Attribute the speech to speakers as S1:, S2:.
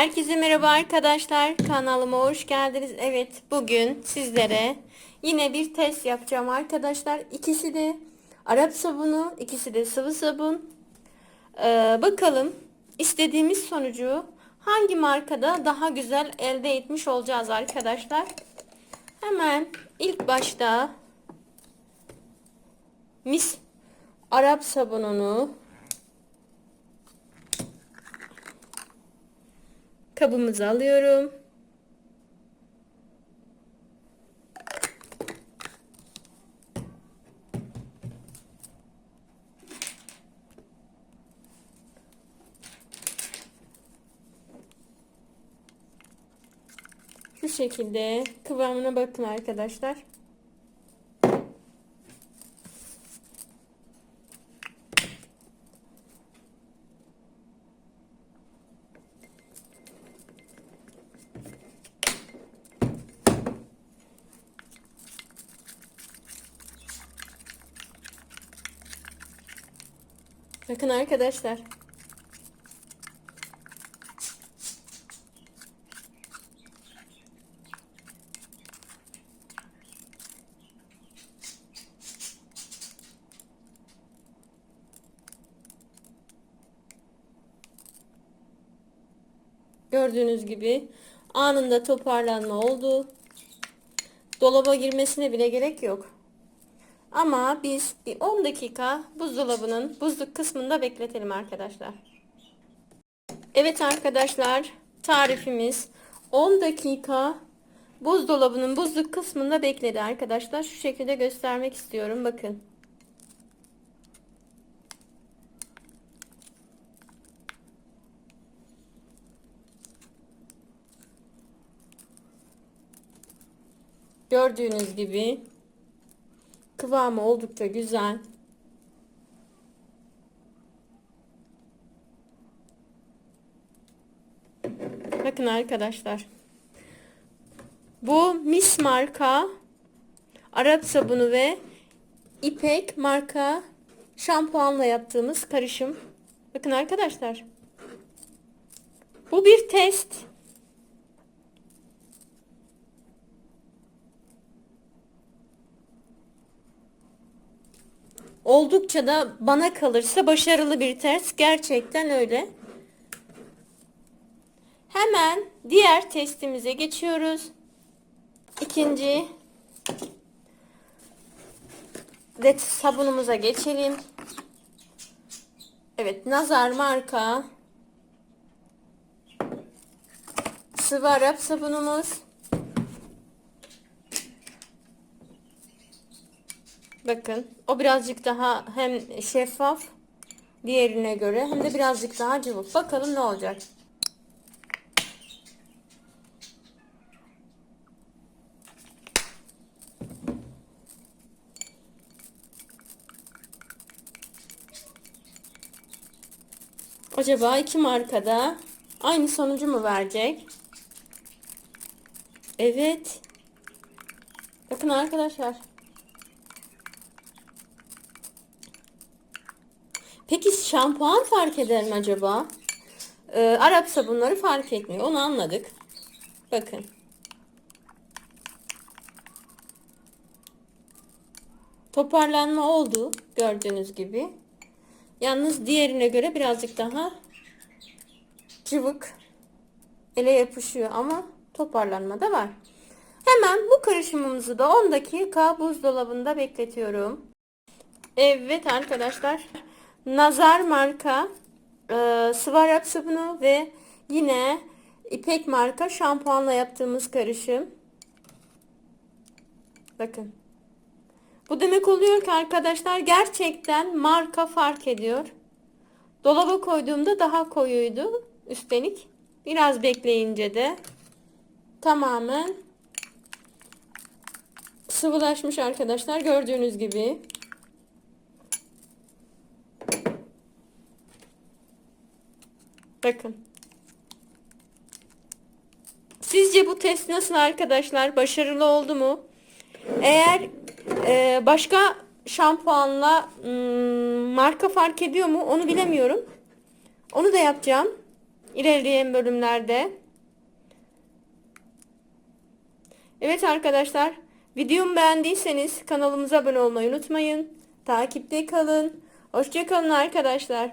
S1: Herkese merhaba arkadaşlar. Kanalıma hoş geldiniz. Evet, bugün sizlere yine bir test yapacağım arkadaşlar. İkisi de Arap sabunu, ikisi de sıvı sabun. Ee, bakalım istediğimiz sonucu hangi markada daha güzel elde etmiş olacağız arkadaşlar. Hemen ilk başta mis Arap sabununu kabımızı alıyorum. Şu şekilde kıvamına bakın arkadaşlar. Bakın arkadaşlar. Gördüğünüz gibi anında toparlanma oldu. Dolaba girmesine bile gerek yok. Ama biz bir 10 dakika buzdolabının buzluk kısmında bekletelim arkadaşlar. Evet arkadaşlar tarifimiz 10 dakika buzdolabının buzluk kısmında bekledi arkadaşlar. Şu şekilde göstermek istiyorum bakın. Gördüğünüz gibi Kıvamı oldukça güzel. Bakın arkadaşlar. Bu Mis marka Arap sabunu ve İpek marka şampuanla yaptığımız karışım. Bakın arkadaşlar. Bu bir test. Oldukça da bana kalırsa başarılı bir test. Gerçekten öyle. Hemen diğer testimize geçiyoruz. İkinci de sabunumuza geçelim. Evet, Nazar marka sıvı Arap sabunumuz. Bakın o birazcık daha hem şeffaf diğerine göre hem de birazcık daha cıvık. Bakalım ne olacak. Acaba iki markada aynı sonucu mu verecek? Evet. Bakın arkadaşlar. Peki şampuan fark eder mi acaba? Ee, Arap sabunları fark etmiyor. Onu anladık. Bakın. Toparlanma oldu. Gördüğünüz gibi. Yalnız diğerine göre birazcık daha cıvık. Ele yapışıyor ama toparlanma da var. Hemen bu karışımımızı da 10 dakika buzdolabında bekletiyorum. Evet arkadaşlar. Nazar marka e, sıvı Arap sabunu ve yine İpek marka şampuanla yaptığımız karışım. Bakın. Bu demek oluyor ki arkadaşlar gerçekten marka fark ediyor. Dolaba koyduğumda daha koyuydu. Üstelik biraz bekleyince de tamamen sıvılaşmış arkadaşlar gördüğünüz gibi. Bakın. Sizce bu test nasıl arkadaşlar? Başarılı oldu mu? Eğer e, başka şampuanla ım, marka fark ediyor mu? Onu bilemiyorum. Onu da yapacağım. ilerleyen bölümlerde. Evet arkadaşlar, videomu beğendiyseniz kanalımıza abone olmayı unutmayın. Takipte kalın. Hoşçakalın arkadaşlar.